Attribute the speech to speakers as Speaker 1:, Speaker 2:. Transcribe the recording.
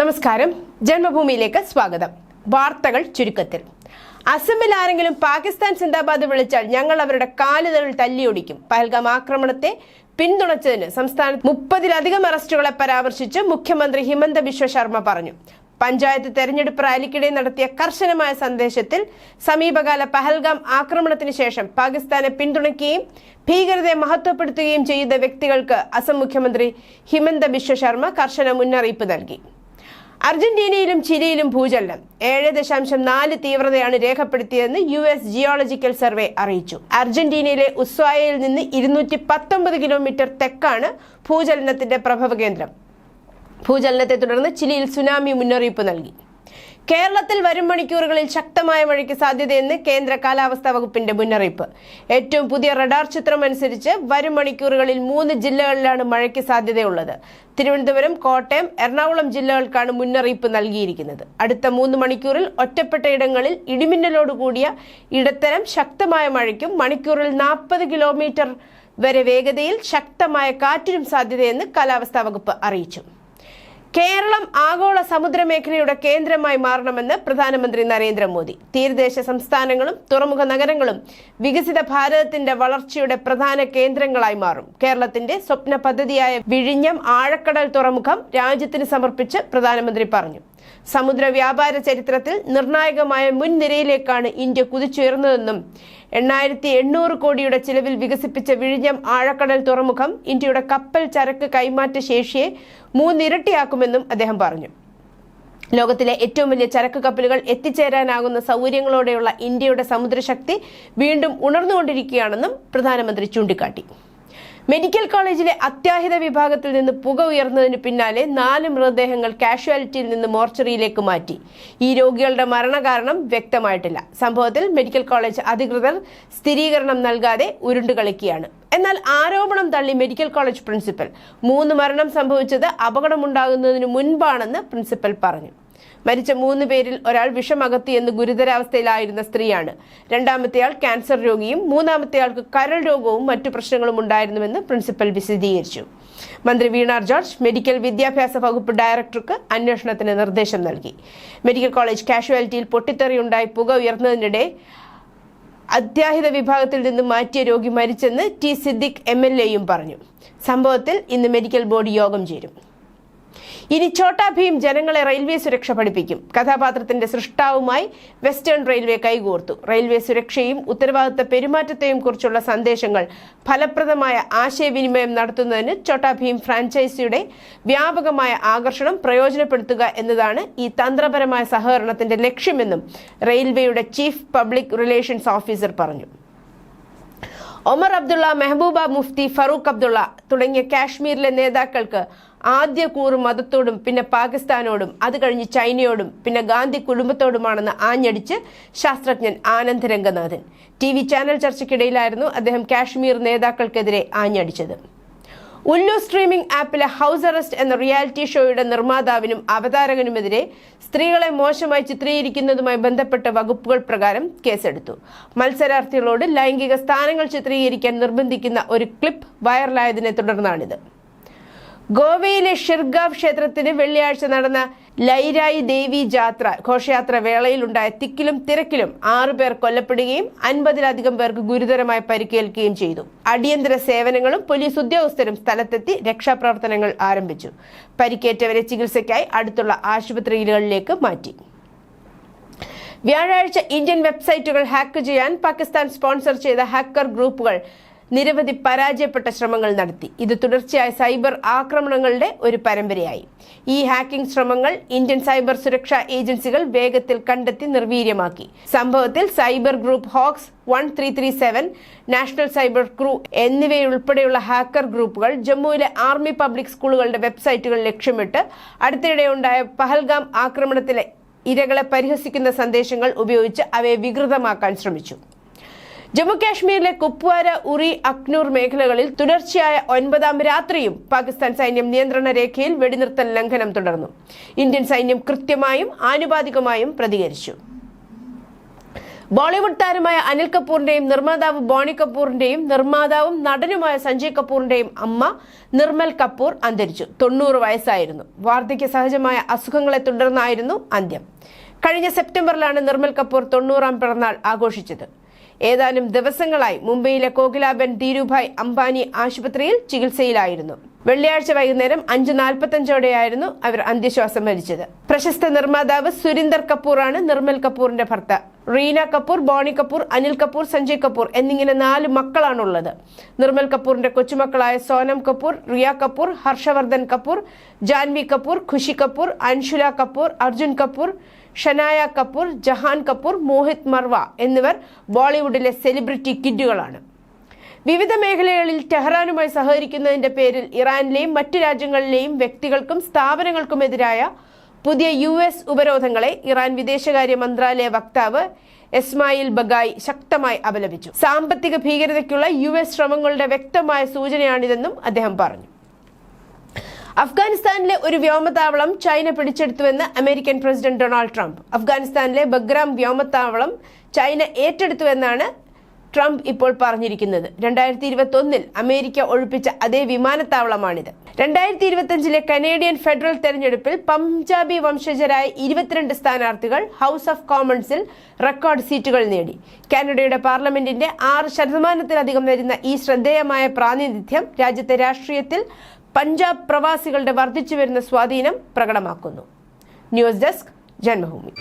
Speaker 1: നമസ്കാരം. ജന്മഭൂമിയിലേക്ക് സ്വാഗതം. വാർത്തകൾ ചുരുക്കത്തിൽ. അസമിൽ ആരെങ്കിലും പാകിസ്ഥാൻ സിന്ദാബാദ് വിളിച്ചാൽ ഞങ്ങൾ അവരുടെ കാലുതകൾ തല്ലിയൊടിക്കും. പഹൽഗാം ആക്രമണത്തെ പിന്തുണച്ചതിന് സംസ്ഥാനത്ത് മുപ്പതിലധികം അറസ്റ്റുകളെ പരാമർശിച്ച് മുഖ്യമന്ത്രി ഹിമന്ത ബിശ്വ ശർമ്മ പറഞ്ഞു. പഞ്ചായത്ത് തെരഞ്ഞെടുപ്പ് റാലിക്കിടെ നടത്തിയ കർശനമായ സന്ദേശത്തിൽ സമീപകാല പഹൽഗാം ആക്രമണത്തിന് ശേഷം പാകിസ്ഥാനെ പിന്തുണയ്ക്കുകയും ഭീകരതയെ മഹത്വപ്പെടുത്തുകയും ചെയ്ത വ്യക്തികൾക്ക് അസം മുഖ്യമന്ത്രി ഹിമന്ത ബിശ്വ ശർമ്മ കർശന മുന്നറിയിപ്പ് നൽകി. അർജന്റീനയിലും ചിലിയിലും ഭൂചലനം. ഏഴ് ദശാംശം നാല് തീവ്രതയാണ് രേഖപ്പെടുത്തിയതെന്ന് യു എസ് ജിയോളജിക്കൽ സർവേ അറിയിച്ചു. അർജന്റീനയിലെ ഉസ്വായയിൽ നിന്ന് ഇരുന്നൂറ്റി പത്തൊമ്പത് കിലോമീറ്റർ തെക്കാണ് ഭൂചലനത്തിന്റെ പ്രഭവ കേന്ദ്രം ഭൂചലനത്തെ തുടർന്ന് ചിലിയിൽ സുനാമി മുന്നറിയിപ്പ് നൽകി. കേരളത്തിൽ വരും മണിക്കൂറുകളിൽ ശക്തമായ മഴയ്ക്ക് സാധ്യതയെന്ന് കേന്ദ്ര കാലാവസ്ഥാ വകുപ്പിന്റെ മുന്നറിയിപ്പ്. ഏറ്റവും പുതിയ റഡാർ ചിത്രം അനുസരിച്ച് വരും മണിക്കൂറുകളിൽ മൂന്ന് ജില്ലകളിലാണ് മഴയ്ക്ക് സാധ്യതയുള്ളത്. തിരുവനന്തപുരം കോട്ടയം എറണാകുളം ജില്ലകൾക്കാണ് മുന്നറിയിപ്പ് നൽകിയിരിക്കുന്നത്. അടുത്ത മൂന്ന് മണിക്കൂറിൽ ഒറ്റപ്പെട്ട ഇടങ്ങളിൽ ഇടിമിന്നലോടുകൂടിയ ഇടത്തരം ശക്തമായ മഴയ്ക്കും മണിക്കൂറിൽ നാൽപ്പത് കിലോമീറ്റർ വരെ വേഗതയിൽ ശക്തമായ കാറ്റിനും സാധ്യതയെന്ന് കാലാവസ്ഥാ വകുപ്പ് അറിയിച്ചു. കേരളം ആഗോള സമുദ്ര മേഖലയുടെ കേന്ദ്രമായി മാറണമെന്ന് പ്രധാനമന്ത്രി നരേന്ദ്രമോദി. തീരദേശ സംസ്ഥാനങ്ങളും തുറമുഖ നഗരങ്ങളും വികസിത ഭാരതത്തിന്റെ വളർച്ചയുടെ പ്രധാന കേന്ദ്രങ്ങളായി മാറും. കേരളത്തിന്റെ സ്വപ്ന പദ്ധതിയായ വിഴിഞ്ഞം ആഴക്കടൽ തുറമുഖം രാജ്യത്തിന് സമർപ്പിച്ച് പ്രധാനമന്ത്രി പറഞ്ഞു. സമുദ്ര വ്യാപാര ചരിത്രത്തിൽ നിർണായകമായ മുൻനിരയിലേക്കാണ് ഇന്ത്യ കുതിച്ചുയർന്നതെന്നും എണ്ണായിരത്തി എണ്ണൂറ് കോടിയുടെ ചിലവിൽ വികസിപ്പിച്ച വിഴിഞ്ഞം ആഴക്കടൽ തുറമുഖം ഇന്ത്യയുടെ കപ്പൽ ചരക്ക് കൈമാറ്റ ശേഷിയെ മൂന്നിരട്ടിയാക്കുമെന്നും അദ്ദേഹം പറഞ്ഞു. ലോകത്തിലെ ഏറ്റവും വലിയ ചരക്ക് കപ്പലുകൾ എത്തിച്ചേരാനാകുന്ന സൗകര്യങ്ങളോടെയുള്ള ഇന്ത്യയുടെ സമുദ്രശക്തി വീണ്ടും ഉണർന്നുകൊണ്ടിരിക്കുകയാണെന്നും പ്രധാനമന്ത്രി ചൂണ്ടിക്കാട്ടി. മെഡിക്കൽ കോളേജിലെ അത്യാഹിത വിഭാഗത്തിൽ നിന്ന് പുക ഉയർന്നതിന് പിന്നാലെ നാല് മൃതദേഹങ്ങൾ കാഷ്വാലിറ്റിയിൽ നിന്ന് മോർച്ചറിയിലേക്ക് മാറ്റി. ഈ രോഗികളുടെ മരണകാരണം വ്യക്തമായിട്ടില്ല. സംഭവത്തിൽ മെഡിക്കൽ കോളേജ് അധികൃതർ സ്ഥിരീകരണം നൽകാതെ ഉരുണ്ടുകളിക്കുകയാണ്. എന്നാൽ ആരോപണം തള്ളി മെഡിക്കൽ കോളേജ് പ്രിൻസിപ്പൽ. മൂന്ന് മരണം സംഭവിച്ചത് അപകടമുണ്ടാകുന്നതിന് മുൻപാണെന്ന് പ്രിൻസിപ്പൽ പറഞ്ഞു. മരിച്ച മൂന്ന് പേരിൽ ഒരാൾ വിഷമകത്തി എന്ന് ഗുരുതരാവസ്ഥയിലായിരുന്ന സ്ത്രീയാണ്. രണ്ടാമത്തെയാൾ ക്യാൻസർ രോഗിയും മൂന്നാമത്തെയാൾക്ക് കരൾ രോഗവും മറ്റു പ്രശ്നങ്ങളും ഉണ്ടായിരുന്നുവെന്ന് പ്രിൻസിപ്പൽ വിശദീകരിച്ചു. മന്ത്രി വീണ ജോർജ് മെഡിക്കൽ വിദ്യാഭ്യാസ വകുപ്പ് ഡയറക്ടർക്ക് അന്വേഷണത്തിന് നിർദ്ദേശം നൽകി. മെഡിക്കൽ കോളേജ് കാഷ്വാലിറ്റിയിൽ പൊട്ടിത്തെറിയുണ്ടായി പുക ഉയർന്നതിനിടെ അത്യാഹിത വിഭാഗത്തിൽ നിന്ന് മാറ്റിയ രോഗി മരിച്ചെന്ന് ടി സിദ്ദിഖ് എം എൽ എയും പറഞ്ഞു. സംഭവത്തിൽ ഇന്ന് മെഡിക്കൽ ബോർഡ് യോഗം ചേരും. ഇനി ഛോട്ടാ ഭീം ജനങ്ങളെ റെയിൽവേ സുരക്ഷ പഠിപ്പിക്കും. കഥാപാത്രത്തിന്റെ സൃഷ്ടാവുമായി വെസ്റ്റേൺ റെയിൽവേ കൈകോർത്തു. റെയിൽവേ സുരക്ഷയും ഉത്തരവാദിത്ത പെരുമാറ്റത്തെയും കുറിച്ചുള്ള സന്ദേശങ്ങൾ ഫലപ്രദമായ ആശയവിനിമയം നടത്തുന്നതിന് ഛോട്ടാ ഭീം ഫ്രാഞ്ചൈസിയുടെ വ്യാപകമായ ആകർഷണം പ്രയോജനപ്പെടുത്തുക എന്നതാണ് ഈ തന്ത്രപരമായ സഹകരണത്തിന്റെ ലക്ഷ്യമെന്നും റെയിൽവേയുടെ ചീഫ് പബ്ലിക് റിലേഷൻസ് ഓഫീസർ പറഞ്ഞു. ഒമർ അബ്ദുള്ള മെഹബൂബ മുഫ്തി ഫറൂഖ് അബ്ദുള്ള തുടങ്ങിയ കാശ്മീരിലെ നേതാക്കൾക്ക് ആദ്യ കൂറ് മതത്തോടും പിന്നെ പാകിസ്ഥാനോടും അത് കഴിഞ്ഞ് ചൈനയോടും പിന്നെ ഗാന്ധി കുടുംബത്തോടുമാണെന്ന് ആഞ്ഞടിച്ച് ശാസ്ത്രജ്ഞൻ Anand Ranganathan T V channel ചർച്ചയ്ക്കിടയിലായിരുന്നു അദ്ദേഹം കാശ്മീർ നേതാക്കൾക്കെതിരെ ആഞ്ഞടിച്ചത്. ഉല്ലു സ്ട്രീമിംഗ് ആപ്പിലെ ഹൗസ് അറസ്റ്റ് എന്ന റിയാലിറ്റി ഷോയുടെ നിർമ്മാതാവിനും അവതാരകനുമെതിരെ സ്ത്രീകളെ മോശമായി ചിത്രീകരിക്കുന്നതുമായി ബന്ധപ്പെട്ട വകുപ്പുകൾ പ്രകാരം കേസെടുത്തു. മത്സരാർത്ഥികളോട് ലൈംഗിക സ്ഥാനങ്ങൾ ചിത്രീകരിക്കാൻ നിർബന്ധിക്കുന്ന ഒരു ക്ലിപ്പ് വൈറലായതിനെ തുടർന്നാണിത്. ഗോവയിലെ ഷിർഗാവ് ക്ഷേത്രത്തിന് വെള്ളിയാഴ്ച നടന്ന ലൈരായി ദേവി ജാത്ര ഘോഷയാത്ര വേളയിലുണ്ടായ തിക്കിലും തിരക്കിലും ആറുപേർ കൊല്ലപ്പെടുകയും അൻപതിലധികം പേർക്ക് ഗുരുതരമായി പരിക്കേൽക്കുകയും ചെയ്തു. അടിയന്തര സേവനങ്ങളും പോലീസ് ഉദ്യോഗസ്ഥരും സ്ഥലത്തെത്തി രക്ഷാപ്രവർത്തനങ്ങൾ ആരംഭിച്ചു. പരിക്കേറ്റവരെ ചികിത്സയ്ക്കായി അടുത്തുള്ള ആശുപത്രികളിലേക്ക് മാറ്റി. വ്യാഴാഴ്ച ഇന്ത്യൻ വെബ്സൈറ്റുകൾ ഹാക്ക് ചെയ്യാൻ പാകിസ്ഥാൻ സ്പോൺസർ ചെയ്ത ഹാക്കർ ഗ്രൂപ്പുകൾ നിരവധി പരാജയപ്പെട്ട ശ്രമങ്ങൾ നടത്തി. ഇത് തുടർച്ചയായ സൈബർ ആക്രമണങ്ങളുടെ ഒരു പരമ്പരയായി. ഈ ഹാക്കിംഗ് ശ്രമങ്ങൾ ഇന്ത്യൻ സൈബർ സുരക്ഷാ ഏജൻസികൾ വേഗത്തിൽ കണ്ടെത്തി നിർവീര്യമാക്കി. സംഭവത്തിൽ cyber group hoax one three three seven national cyber crew എന്നിവയുൾപ്പെടെയുള്ള ഹാക്കർ ഗ്രൂപ്പുകൾ ജമ്മുവിലെ ആർമി പബ്ലിക് സ്കൂളുകളുടെ വെബ്സൈറ്റുകൾ ലക്ഷ്യമിട്ട് അടുത്തിടെയുണ്ടായ പഹൽഗാം ആക്രമണത്തിലെ ഇരകളെ പരിഹസിക്കുന്ന സന്ദേശങ്ങൾ ഉപയോഗിച്ച് അവയെ വികൃതമാക്കാൻ ശ്രമിച്ചു. ജമ്മു കാശ്മീരിലെ കുപ്വാര ഉറി അക്നൂർ മേഖലകളിൽ തുടർച്ചയായ ഒൻപതാം രാത്രിയും പാകിസ്ഥാൻ സൈന്യം നിയന്ത്രണ രേഖയിൽ വെടിനിർത്തൽ ലംഘനം തുടർന്നു. ഇന്ത്യൻ സൈന്യം കൃത്യമായും ആനുപാതികമായും പ്രതികരിച്ചു. ബോളിവുഡ് താരമായ അനിൽ കപൂറിന്റെയും നിർമ്മാതാവ് ബോണി കപൂറിന്റെയും നിർമ്മാതാവും നടനുമായ സഞ്ജയ് കപൂറിന്റെയും അമ്മ നിർമ്മൽ കപൂർ അന്തരിച്ചു. തൊണ്ണൂറ് വയസ്സായിരുന്നു. വാർദ്ധക്യ സഹജമായ അസുഖങ്ങളെ തുടർന്നായിരുന്നു അന്ത്യം. കഴിഞ്ഞ സെപ്റ്റംബറിലാണ് നിർമ്മൽ കപൂർ തൊണ്ണൂറാം പിറന്നാൾ ആഘോഷിച്ചത്. ഏതാനും ദിവസങ്ങളായി മുംബൈയിലെ കോകിലാബൻ ധീരുഭായ് അംബാനി ആശുപത്രിയിൽ ചികിത്സയിലായിരുന്നു. വെള്ളിയാഴ്ച വൈകുന്നേരം അഞ്ച് നാൽപ്പത്തഞ്ചോടെയായിരുന്നു അവർ അന്ത്യശ്വാസം വലിച്ചത്. പ്രശസ്ത നിർമ്മാതാവ് സുരിന്ദർ കപൂറാണ് നിർമ്മൽ കപൂറിന്റെ ഭർത്ത. റീന കപൂർ ബോണി കപൂർ അനിൽ കപൂർ സഞ്ജയ് കപൂർ എന്നിങ്ങനെ നാല് മക്കളാണുള്ളത്. നിർമ്മൽ കപൂറിന്റെ കൊച്ചുമക്കളായ സോനം കപൂർ റിയ കപൂർ ഹർഷവർദ്ധൻ കപൂർ ജാൻവി കപൂർ ഖുഷി കപൂർ അൻഷുല കപൂർ അർജുൻ കപൂർ ഷനായ കപൂർ ജഹാൻ കപൂർ മോഹിത് മർവ എന്നിവർ ബോളിവുഡിലെ സെലിബ്രിറ്റി കിഡുകളാണ് വിവിധ മേഖലകളിൽ ടെഹ്റാനുമായി സഹകരിക്കുന്നതിന്റെ പേരിൽ ഇറാനിലെയും മറ്റു രാജ്യങ്ങളിലെയും വ്യക്തികൾക്കും സ്ഥാപനങ്ങൾക്കുമെതിരായ പുതിയ യു എസ് ഉപരോധങ്ങളെ ഇറാൻ വിദേശകാര്യ മന്ത്രാലയ വക്താവ് എസ്മായിൽ ബഗായി ശക്തമായി അപലപിച്ചു. സാമ്പത്തിക ഭീകരതയ്ക്കുള്ള യു എസ് ശ്രമങ്ങളുടെ വ്യക്തമായ സൂചനയാണിതെന്നും അദ്ദേഹം പറഞ്ഞു. അഫ്ഗാനിസ്ഥാനിലെ ഒരു വ്യോമതാവളം ചൈന പിടിച്ചെടുത്തുവെന്ന് അമേരിക്കൻ പ്രസിഡന്റ് ഡൊണാൾഡ് ട്രംപ്. അഫ്ഗാനിസ്ഥാനിലെ ബഗ്രാം വ്യോമതാവളം ചൈന ഏറ്റെടുത്തുവെന്നാണ് ട്രംപ് ഇപ്പോൾ പറഞ്ഞിരിക്കുന്നത്. രണ്ടായിരത്തി ഇരുപത്തി ഒന്നിൽ അമേരിക്ക ഒഴിപ്പിച്ച അതേ വിമാനത്താവളമാണിത്. രണ്ടായിരത്തി ഇരുപത്തിയഞ്ചിലെ കനേഡിയൻ ഫെഡറൽ തെരഞ്ഞെടുപ്പിൽ പഞ്ചാബി വംശജരായ ഇരുപത്തിരണ്ട് സ്ഥാനാർത്ഥികൾ ഹൗസ് ഓഫ് കോമൺസിൽ റെക്കോർഡ് സീറ്റുകൾ നേടി. കാനഡയുടെ പാർലമെന്റിന്റെ ആറ് ശതമാനത്തിലധികം വരുന്ന ഈ ശ്രദ്ധേയമായ പ്രാതിനിധ്യം രാജ്യത്തെ രാഷ്ട്രീയത്തിൽ പഞ്ചാബ് പ്രവാസികളുടെ വർദ്ധിച്ചു വരുന്ന സ്വാധീനം പ്രകടമാക്കുന്നു. News desk Janmabhumi.